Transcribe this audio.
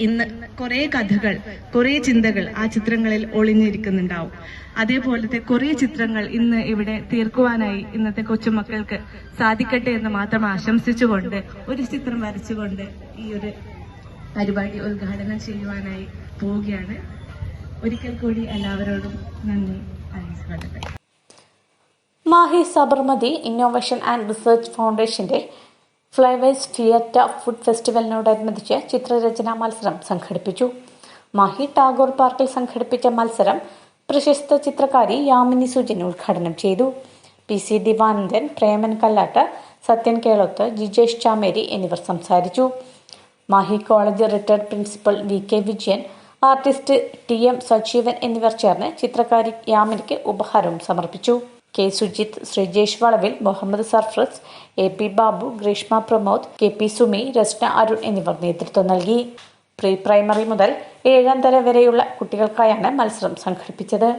ഇന്ന് കുറെ കഥകൾ കുറെ ചിന്തകൾ ആ ചിത്രങ്ങളിൽ ഒളിഞ്ഞിരിക്കുന്നുണ്ടാവും. അതേപോലത്തെ കുറെ ചിത്രങ്ങൾ ഇന്ന് ഇവിടെ തീർക്കുവാനായി ഇന്നത്തെ കൊച്ചുമക്കൾക്ക് സാധിക്കട്ടെ എന്ന് മാത്രം ആശംസിച്ചുകൊണ്ട് ഒരു ചിത്രം വരച്ചുകൊണ്ട് ഈ ഒരു പരിപാടി ഉദ്ഘാടനം ചെയ്യുവാനായി പോവുകയാണ്. ഒരിക്കൽ കൂടി എല്ലാവരോടും നന്ദി അറിയിച്ചുകൊള്ളട്ടെ Mahe Sabarmati innovation and research ഫൗണ്ടേഷന്റെ ഫ്ലൈവേഴ്സ് തിയേറ്റർ ഫുഡ് ഫെസ്റ്റിവലിനോടനുബന്ധിച്ച് ചിത്രരചനാ മത്സരം സംഘടിപ്പിച്ചു. മാഹി ടാഗോർ പാർക്കിൽ സംഘടിപ്പിച്ച മത്സരം പ്രശസ്ത ചിത്രകാരി യാമിനി സുജൻ ഉദ്ഘാടനം ചെയ്തു. പി സി ദിവാനന്ദൻ പ്രേമൻ കല്ലാട്ട് സത്യൻ കേളോത്ത് ജിജേഷ് ചാമേരി എന്നിവർ സംസാരിച്ചു. Mahe college retired principal V K Vijayan artist T M Sajeevan എന്നിവർ ചേർന്ന് ചിത്രകാരി യാമിനിക്ക് ഉപഹാരവും സമർപ്പിച്ചു. K Sujith Sreejesh Valavil Muhammad Sarfraz A P Babu Greeshma Pramod K P Sumi Rasna Arun എന്നിവർ നേതൃത്വം നൽകി. പ്രീ പ്രൈമറി മുതൽ ഏഴാം തരം വരെയുള്ള കുട്ടികൾക്കായാണ് മത്സരം സംഘടിപ്പിച്ചത്.